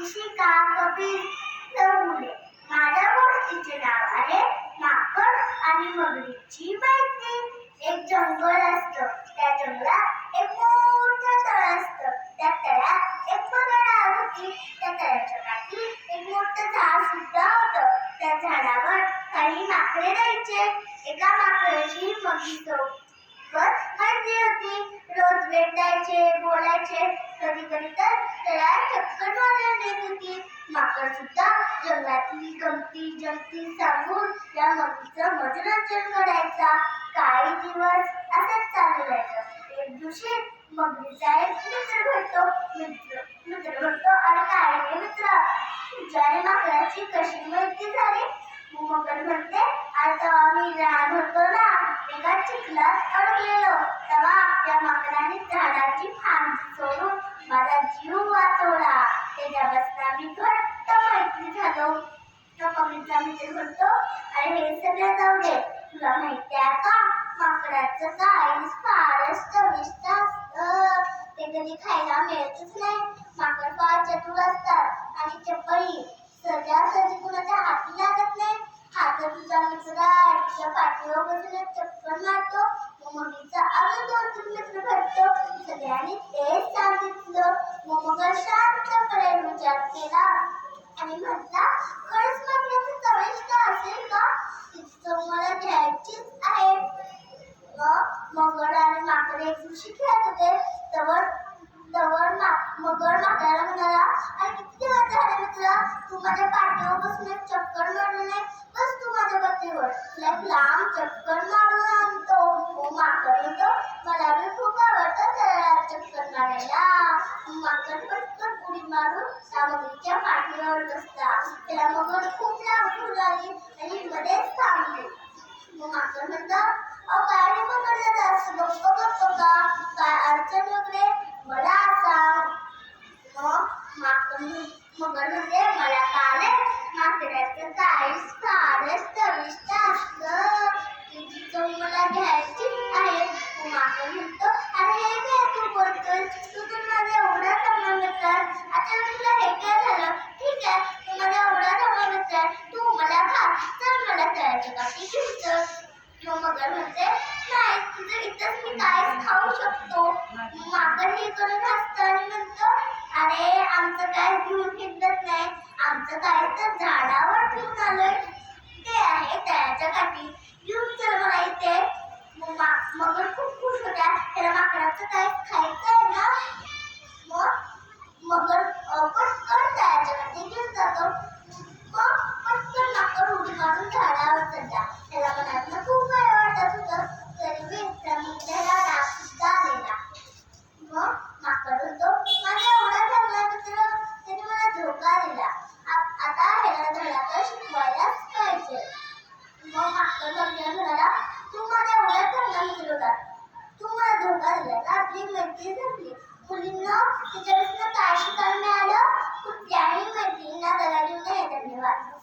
शिका कपिल चौगुले माझ्या गोष्टीचे नाव आहे माकड आणि मगरीची मैत्री एक जंगल असतं त्या जंगलात एक मोठं तळ असतं त्या तळ्यात एक मगड राहत होती त्या तळ्याच्या काठी एक मोठं झाड सुद्धा होतं त्या झाडावर काही माकडे राहायचे एका माकडाची मगरी सोबत मैत्री होती रोज भेटायचे बोलायचे कधी कधी तर त्याला चक्कर मारायला नेत होती. माकड सुद्धा जंगलातली गमती जमती सांगून या मगरीचं मनोरंजन करायचा काही दिवस असंच चालू राहायचं. एक दिवशी मगरीचा एक मित्र भेटतो. मित्र मित्र भेटतो आणि काय रे मित्र? तुझ्याने माकडाची कशी मैत्री झाली? मगर म्हणते आता तेव्हा मी लहान होतो ना एका चिखलात अडकलेलो. तेव्हा त्या माकडाने झाडाची फांदी सोडून माझा जीव वाचवला. त्याच्यापासून आम्ही घट्ट मैत्री झालो. तो मगरीचा मित्र म्हणतो आणि हे सगळं जाऊ दे. तुला माहिती आहे का? माकडाचं काय फारच चविष्ट असतं. ते कधी खायला मिळतच नाही. माकड फार चतुर असतात. आणि चपळी सहजासहजी कुणाच्या हाती लागत नाही. हा तर तुझा मित्र तुझ्या पाठीवर बसून चप्पल मारतो. मग मगरीचा अजून दोन तीन मित्र भरतो. सगळ्यांनी तेच मग मग शांतपणे विचार केला. आणि म्हटला खरंच मागण्याचं चविष्ट असेल का? तिचं मला घ्यायचीच आहे. मग मगर आणि माकडे एक खेळत होते. तवर तवर मगर माकडाला म्हणाला अरे किती दिवस झाले मित्र? तू माझ्या पाठीवर बसून एक चक्कर मारली नाही? बस तू माझ्या पत्रीवर तुला एक लांब चक्कर मारून आणतो. हो माकड म्हणतो मला बी खूप आवडतं त्याला चक्कर मारायला. माकड पटकन उडी मारून सामग्रीच्या पाठीवर बसला. त्याला मगर खूप लांब उडाली आणि मध्येच थांबले. मग माकड म्हणतं तू मला खा चल मला तळ्याच्या काठी घेऊन चल तो मगर म्हणते नाही तुझं इथंच मी काहीच खाऊ शकतो. माकड हे करून हसतं आणि म्हणतो अरे आमचं काय घेऊन फिरत नाही. आमचं काय तर झाडावर ठेवून आलोय. ते आहे तळ्याच्या काठी. घेऊन चल मला इथे. मगर खूप खुश होत्या. त्याला माकडाचं काय खायचं आहे ना? मग मगर अं, पटकन मग माकड तू माझा एवढा चांगला मित्र होता तू मला धोका दिला ना आपली मैत्री संपली मुलींना तिच्यापासून काय शिकायला मिळालं कुठल्याही मैत्रिणींना दगा देऊ धन्यवाद.